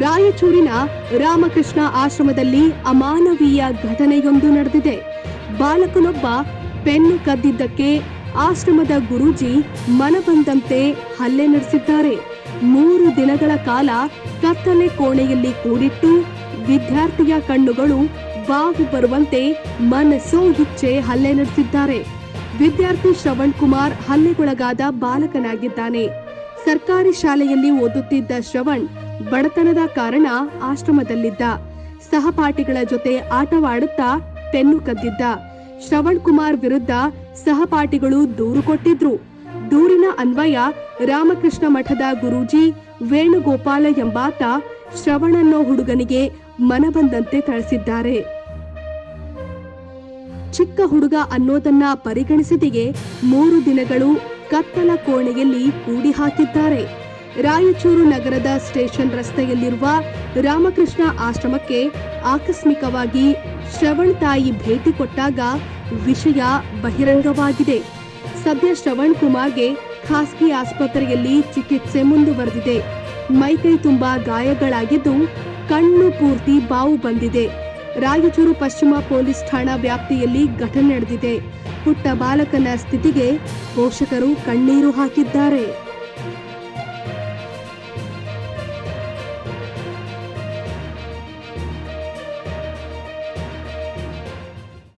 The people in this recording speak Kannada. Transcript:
ರಾಯಚೂರಿನ ರಾಮಕೃಷ್ಣ ಆಶ್ರಮದಲ್ಲಿ ಅಮಾನವೀಯ ಘಟನೆಯೊಂದು ನಡೆದಿದೆ. ಬಾಲಕನೊಬ್ಬ ಪೆನ್ನು ಕದ್ದಿದ್ದಕ್ಕೆ ಆಶ್ರಮದ ಗುರೂಜಿ ಮನಬಂದಂತೆ ಹಲ್ಲೆ ನಡೆಸಿದ್ದಾರೆ. ಮೂರು ದಿನಗಳ ಕಾಲ ಕತ್ತಲೆ ಕೋಣೆಯಲ್ಲಿ ಕೂಡಿಟ್ಟು ವಿದ್ಯಾರ್ಥಿಯ ಕಣ್ಣುಗಳು ಬಾವು ಬರುವಂತೆ ಮನಸ್ಸೋ ಇಚ್ಛೆ ಹಲ್ಲೆ ನಡೆಸಿದ್ದಾರೆ. ವಿದ್ಯಾರ್ಥಿ ಶ್ರವಣ್ ಕುಮಾರ್ ಹಲ್ಲೆಗೊಳಗಾದ ಬಾಲಕನಾಗಿದ್ದಾನೆ. ಸರ್ಕಾರಿ ಶಾಲೆಯಲ್ಲಿ ಓದುತ್ತಿದ್ದ ಶ್ರವಣ್ ಬಡತನದ ಕಾರಣ ಆಶ್ರಮದಲ್ಲಿದ್ದ ಸಹಪಾಠಿಗಳ ಜೊತೆ ಆಟವಾಡುತ್ತಾ ಪೆನ್ನು ಕದ್ದಿದ್ದ ಶ್ರವಣ್ ಕುಮಾರ್ ವಿರುದ್ಧ ಸಹಪಾಠಿಗಳು ದೂರು ಕೊಟ್ಟಿದ್ರು. ದೂರಿನ ಅನ್ವಯ ರಾಮಕೃಷ್ಣ ಮಠದ ಗುರೂಜಿ ವೇಣುಗೋಪಾಲ ಎಂಬಾತ ಶ್ರವಣನ್ನೋ ಹುಡುಗನಿಗೆ ಮನಬಂದಂತೆ ಥಳಿಸಿದ್ದಾರೆ. ಚಿಕ್ಕ ಹುಡುಗ ಅನ್ನೋದನ್ನ ಪರಿಗಣಿಸಿದೆಯೇ ಮೂರು ದಿನಗಳು ಕತ್ತಲ ಕೋಣೆಯಲ್ಲಿ ಕೂಡಿ ಹಾಕಿದ್ದಾರೆ ರಾಯಚೂರು ನಗರದ ಸ್ಟೇಷನ್ ರಸ್ತೆಯಲ್ಲಿರುವ ರಾಮಕೃಷ್ಣ ಆಶ್ರಮಕ್ಕೆ ಆಕಸ್ಮಿಕವಾಗಿ ಶ್ರವಣ್ ತಾಯಿ ಭೇಟಿ ಕೊಟ್ಟಾಗ ವಿಷಯ ಬಹಿರಂಗವಾಗಿದೆ. ಸದ್ಯ ಶ್ರವಣ್ ಕುಮಾರ್ಗೆ ಖಾಸಗಿ ಆಸ್ಪತ್ರೆಯಲ್ಲಿ ಚಿಕಿತ್ಸೆ ಮುಂದುವರೆದಿದೆ. ಮೈಕೈ ತುಂಬಾ ಗಾಯಗಳಾಗಿದ್ದು ಕಣ್ಣು ಪೂರ್ತಿ ಬಾವು ಬಂದಿದೆ. ರಾಯಚೂರು ಪಶ್ಚಿಮ ಪೊಲೀಸ್ ಠಾಣಾ ವ್ಯಾಪ್ತಿಯಲ್ಲಿ ಘಟನೆ ನಡೆದಿದೆ. ಪುಟ್ಟ ಬಾಲಕನ ಸ್ಥಿತಿಗೆ ಪೋಷಕರು ಕಣ್ಣೀರು ಹಾಕಿದ್ದಾರೆ.